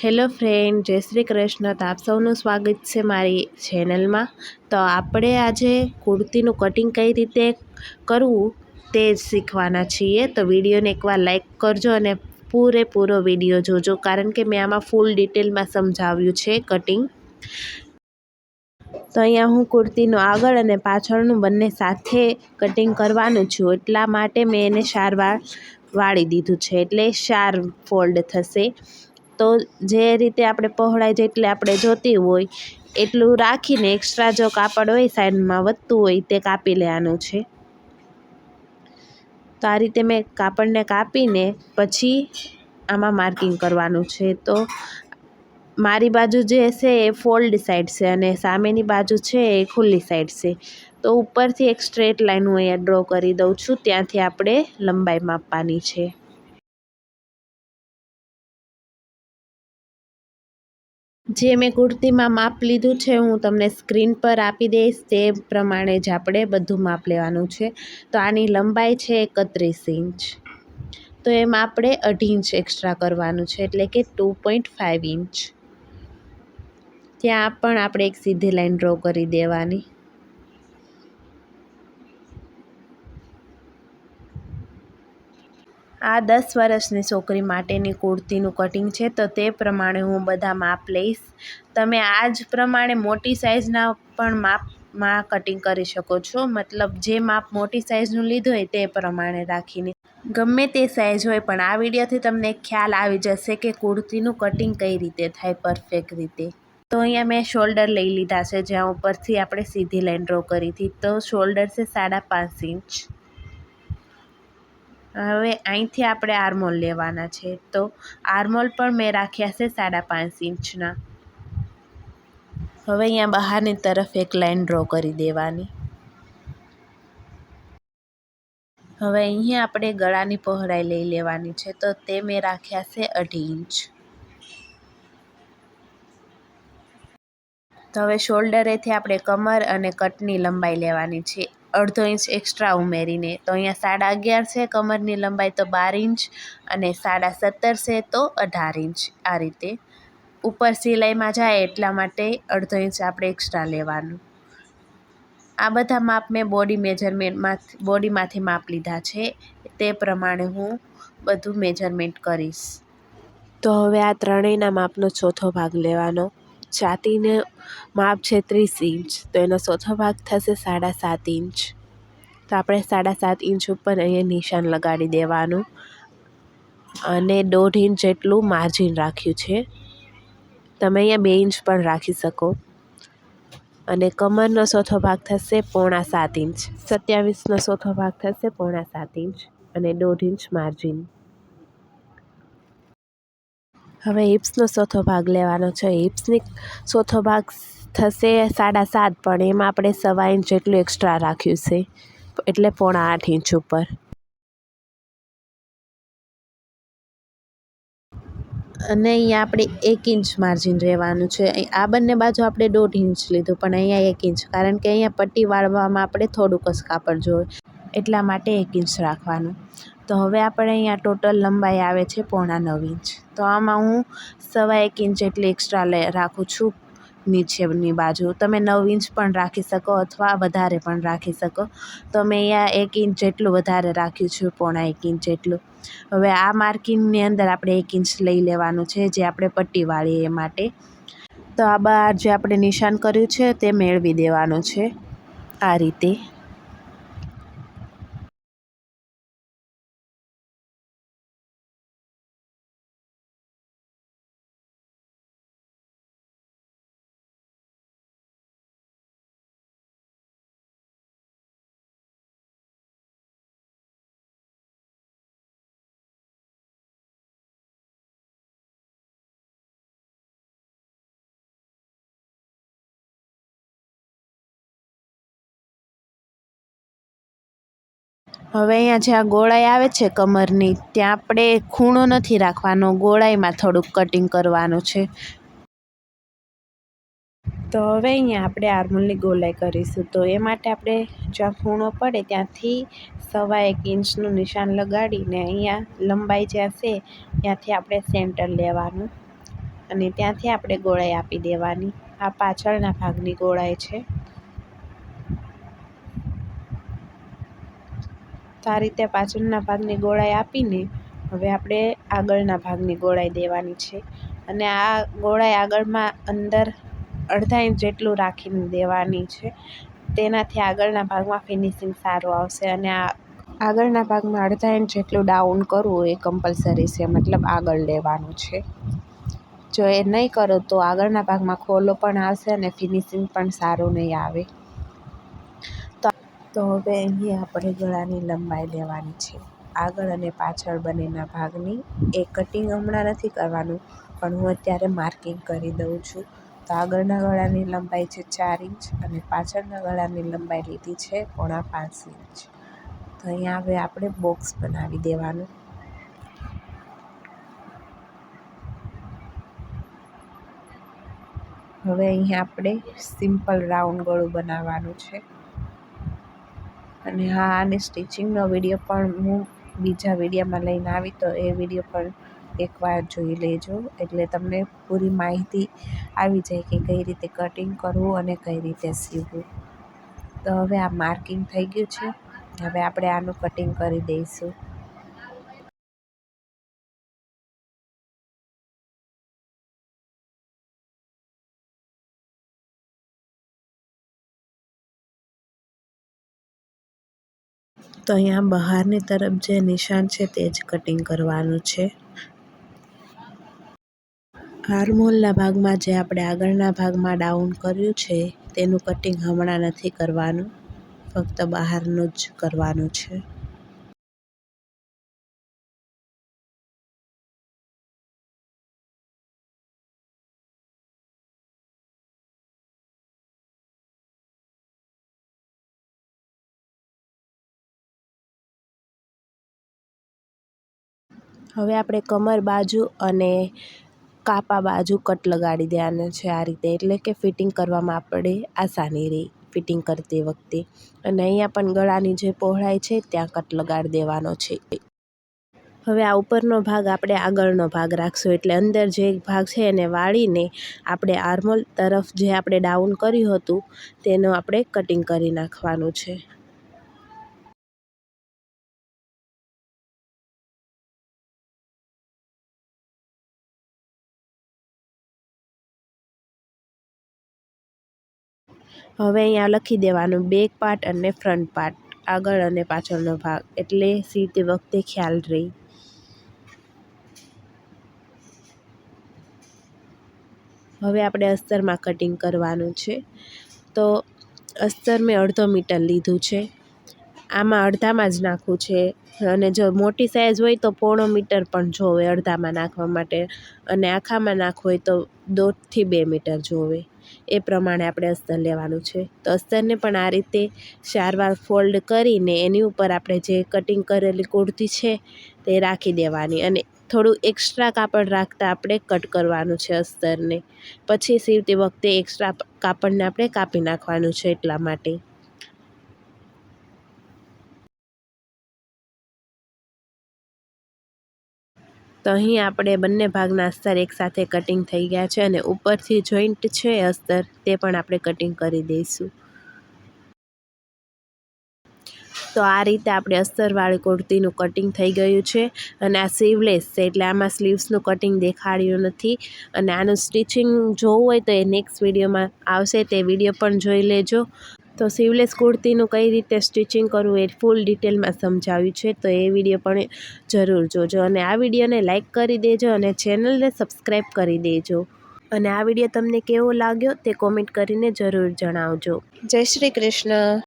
Hello friend, જય શ્રી કૃષ્ણ. તો આપ સૌનું સ્વાગત છે મારી ચેનલમાં. તો આપણે આજે કુર્તીનું કટિંગ કઈ રીતે કરવું તે જ શીખવાના છીએ. તો વિડીયોને એકવાર લાઇક કરજો અને પૂરેપૂરો વીડિયો જોજો, કારણ કે મેં આમાં ફૂલ ડિટેલમાં સમજાવ્યું છે કટિંગ. તો અહીંયા હું કુર્તીનું આગળ અને પાછળનું બંને સાથે કટિંગ કરવાનું છું. એટલા માટે મેં એને સારવાર વાળી દીધું છે. એટલે શાર ફોલ્ડ થશે. તો જે રીતે આપણે પહોળાઈ જેટલી આપણે જોતી હોય, એટલું રાખીને એક્સ્ટ્રા જો કાપડ હોય સાઈડમાં વધતું હોય તે કાપી લેવાનું છે. તો આ રીતે મેં કાપડને કાપીને પછી આમાં માર્કિંગ કરવાનું છે. તો મારી બાજુ જે છે એ ફોલ્ડ સાઈડ છે અને સામેની બાજુ છે એ ખુલ્લી સાઈડ છે. તો ઉપરથી એક સ્ટ્રેટ લાઈન હું અહીંયા ડ્રો કરી દઉં છું. ત્યાંથી આપણે લંબાઈ માપવાની છે. જે મેં કુર્તીમાં માપ લીધું છે, હું તમને સ્ક્રીન પર આપી દઈશ. તે પ્રમાણે જ આપણે બધું માપ લેવાનું છે. તો આની લંબાઈ છે એકત્રીસ ઇંચ. તો એમાં આપણે અઢી ઇંચ એક્સ્ટ્રા કરવાનું છે, એટલે કે ટુ પોઈન્ટ ફાઇવ ઇંચ. ત્યાં પણ આપણે એક સીધી લાઈન ડ્રો કરી દેવાની. આ દસ વર્ષની છોકરી માટેની કુર્તીનું કટિંગ છે, તો તે પ્રમાણે હું બધા માપ લઈશ. તમે આ જ પ્રમાણે મોટી સાઇઝના પણ માપમાં કટિંગ કરી શકો છો. મતલબ જે માપ મોટી સાઇઝનું લીધું હોય તે પ્રમાણે રાખીને. ગમે તે સાઇઝ હોય, પણ આ વિડીયોથી તમને ખ્યાલ આવી જશે કે કુર્તીનું કટિંગ કઈ રીતે થાય પરફેક્ટ રીતે. તો અહીંયા મેં શોલ્ડર લઈ લીધા છે, જ્યાં ઉપરથી આપણે સીધી લાઈન ડ્રો કરી હતી. તો શોલ્ડર છે સાડા પાંચ ઇંચ. હવે અહીંથી આપણે આર્મોલ લેવાના છે. તો આર્મોલ પણ મેં રાખ્યા છે સાડા પાંચ ઇંચના. હવે અહીંયા બહારની તરફ એક લાઈન ડ્રો કરી દેવાની. હવે અહીંયા આપણે ગળાની પહોળાઈ લઈ લેવાની છે. તો તે મેં રાખ્યા છે અઢી ઇંચ. તો હવે શોલ્ડરેથી આપણે કમર અને કટની લંબાઈ લેવાની છે. અડધો ઇંચ એક્સ્ટ્રા ઉમેરીને. તો અહીંયા સાડા અગિયાર છે, કમરની લંબાઈ તો બાર ઇંચ અને સાડા સત્તર છે તો અઢાર ઇંચ આ રીતે. ઉપર સિલાઈમાં જાય એટલા માટે અડધો ઇંચ આપણે એક્સ્ટ્રા લેવાનું. આ બધા માપ મેં બોડી મેજરમેન્ટમાં બોડીમાંથી માપ લીધા છે. તે પ્રમાણે હું બધું મેજરમેન્ટ કરીશ. તો હવે આ ત્રણેયના માપનો ચોથો ભાગ લેવાનો. છાતીને માપ છે ત્રીસ ઇંચ. તો એનો ચોથો ભાગ થશે સાડા સાત ઇંચ. તો આપણે સાડા સાત ઇંચ ઉપર અહીંયા નિશાન લગાડી દેવાનું. અને દોઢ ઇંચ જેટલું માર્જિન રાખ્યું છે. તમે અહીંયા બે ઇંચ પણ રાખી શકો. અને કમરનો ચોથો ભાગ થશે પોણા સાત ઇંચ. સત્યાવીસનો ચોથો ભાગ થશે પોણા સાત ઇંચ. અને દોઢ ઇંચ માર્જિન. હવે હિપ્સનો ચોથો ભાગ લેવાનો છે. હિપ્સની ચોથો ભાગ થશે સાડા સાત, પણ એમાં આપણે સવા ઇંચ જેટલું એક્સ્ટ્રા રાખ્યું છે. એટલે પોણા આઠ ઇંચ ઉપર. અને અહીંયા આપણે એક ઇંચ માર્જિન રહેવાનું છે. આ બંને બાજુ આપણે દોઢ ઇંચ લીધું, પણ અહીંયા એક ઇંચ, કારણ કે અહીંયા પટ્ટી વાળવામાં આપણે થોડુંક જ કાપડ જોઈએ એટલા માટે એક ઇંચ રાખવાનું. તો હવે આપણે અહીંયા ટોટલ લંબાઈ આવે છે પોણા નવ ઇંચ. તો આમાં હું સવા એક ઇંચ જેટલી એક્સ્ટ્રા રાખું છું નીચેની બાજુ. તમે નવ ઇંચ પણ રાખી શકો અથવા વધારે પણ રાખી શકો. તો મેં અહીંયા એક ઇંચ જેટલું વધારે રાખ્યું છે, પોણા એક ઇંચ જેટલું. હવે આ માર્કિંગની અંદર આપણે એક ઇંચ લઈ લેવાનું છે, જે આપણે પટ્ટી વાળીએ એ માટે. તો આ બહાર જે આપણે નિશાન કર્યું છે તે મેળવી દેવાનું છે આ રીતે. હવે અહીંયા જ્યાં ગોળાઈ આવે છે કમરની, ત્યાં આપણે ખૂણો નથી રાખવાનો, ગોળાઈમાં થોડુંક કટિંગ કરવાનું છે. તો હવે અહીંયા આપણે આર્મોલની ગોલાઈ કરીશું. તો એ માટે આપણે જ્યાં ખૂણો પડે ત્યાંથી સવા એક ઇંચનું નિશાન લગાડીને અહીંયા લંબાઈ જ્યાં છે ત્યાંથી આપણે સેન્ટર લેવાનું. અને ત્યાંથી આપણે ગોળાઈ આપી દેવાની. આ પાછળના ભાગની ગોળાઈ છે. તો આ રીતે પાછળના ભાગની ગોળાઈ આપીને હવે આપણે આગળના ભાગની ગોળાઈ દેવાની છે. અને આ ગોળાઈ આગળમાં અંદર અડધા ઇંચ જેટલું રાખીને દેવાની છે. તેનાથી આગળના ભાગમાં ફિનિશિંગ સારું આવશે અને આ આગળના ભાગમાં અડધા ઇંચ જેટલું ડાઉન કરવું એ કમ્પલસરી છે, મતલબ આગળ લેવાનું છે. જો એ નહીં કરો તો આગળના ભાગમાં ખોલો પણ આવશે અને ફિનિશિંગ પણ સારું નહીં આવે. તો હવે અહીં આપણે ગળાની લંબાઈ લેવાની છે. આગળ અને પાછળ બંનેના ભાગની એ કટિંગ હમણાં નથી કરવાનું, પણ હું અત્યારે માર્કિંગ કરી દઉં છું. તો આગળના ગળાની લંબાઈ છે ચાર ઇંચ અને પાછળના ગળાની લંબાઈ લીધી છે પોણા પાંચ ઇંચ. તો અહીંયા હવે આપણે બોક્સ બનાવી દેવાનું. હવે અહીંયા આપણે સિમ્પલ રાઉન્ડ ગળું બનાવવાનું છે. અને હા, આને સ્ટિચિંગનો વીડિયો પણ હું બીજા વિડીયામાં લઈને આવી, તો એ વીડિયો પણ એકવાર જોઈ લેજો. એટલે તમને પૂરી માહિતી આવી જાય કે કઈ રીતે કટિંગ કરવું અને કઈ રીતે સીવવું. તો હવે આ માર્કિંગ થઈ ગયું છે. હવે આપણે આનું કટિંગ કરી દઈશું. તો અહીંયા બહારની તરફ જે નિશાન છે તે જ કટિંગ કરવાનું છે. હારમોલના ભાગમાં જે આપણે આગળના ભાગમાં ડાઉન કર્યું છે, તેનું કટિંગ હમણાં નથી કરવાનું. ફક્ત બહારનું જ કરવાનું છે. હવે આપણે કમર બાજુ અને કાપા બાજુ કટ લગાડી દેવાના છે આ રીતે. એટલે કે ફિટિંગ કરવામાં આપણે આસાની રહે ફિટિંગ કરતી વખતે. અને અહીંયા પણ ગળાની જે પહોળાઈ છે ત્યાં કટ લગાડી દેવાનો છે. હવે આ ઉપરનો ભાગ આપણે આગળનો ભાગ રાખશું. એટલે અંદર જે ભાગ છે એને વાળીને આપણે આર્મોલ તરફ જે આપણે ડાઉન કર્યું હતું, તેનું આપણે કટિંગ કરી નાખવાનું છે. હવે અહીંયા લખી દેવાનું બેક પાર્ટ અને ફ્રન્ટ પાર્ટ આગળ અને પાછળનો ભાગ. એટલે સીવતી વખતે ખ્યાલ રહે. હવે આપણે અસ્તરમાં કટિંગ કરવાનું છે. તો અસ્તર મેં અડધો મીટર લીધું છે. આમાં અડધામાં જ નાખવું છે. અને જો મોટી સાઇઝ હોય તો પોણો મીટર પણ જોવે અડધામાં નાખવા માટે. અને આખામાં નાખવું હોય તો દોઢથી બે મીટર જોવે. એ પ્રમાણે આપણે અસ્તર લેવાનું છે. તો અસ્તરને પણ આ રીતે સારવાર ફોલ્ડ કરીને એની ઉપર આપણે જે કટિંગ કરેલી કુર્તી છે તે રાખી દેવાની અને થોડું એક્સ્ટ્રા કાપડ રાખતા આપણે કટ કરવાનું છે અસ્તરને પછી સીવતી વખતે એક્સ્ટ્રા કાપડને આપણે કાપી નાખવાનું છે એટલા માટે. તો અહીં આપણે બંને ભાગના અસ્તર એકસાથે કટિંગ થઈ ગયા છે અને ઉપરથી જોઈન્ટ છે અસ્તર, તે પણ આપણે કટિંગ કરી દઈશું. તો આ રીતે આપણે અસ્તરવાળી કુર્તીનું કટિંગ થઈ ગયું છે અને આ સ્લીવલેસ છે એટલે આમાં સ્લીવ્સનું કટિંગ દેખાડ્યું નથી અને આનું સ્ટિચિંગ જોવું હોય તો એ નેક્સ્ટ વિડીયોમાં આવશે, તે વીડિયો પણ જોઈ લેજો. તો સીવલેસ કુર્તીનું કઈ રીતે સ્ટિચિંગ કરવું એ ફૂલ ડિટેલમાં સમજાવ્યું છે. તો એ વીડિયો પણ જરૂર જોજો અને આ વિડીયોને લાઇક કરી દેજો અને ચેનલને સબસ્ક્રાઈબ કરી દેજો. અને આ વીડિયો તમને કેવો લાગ્યો તે કોમેન્ટ કરીને જરૂર જણાવજો. જય શ્રી કૃષ્ણ.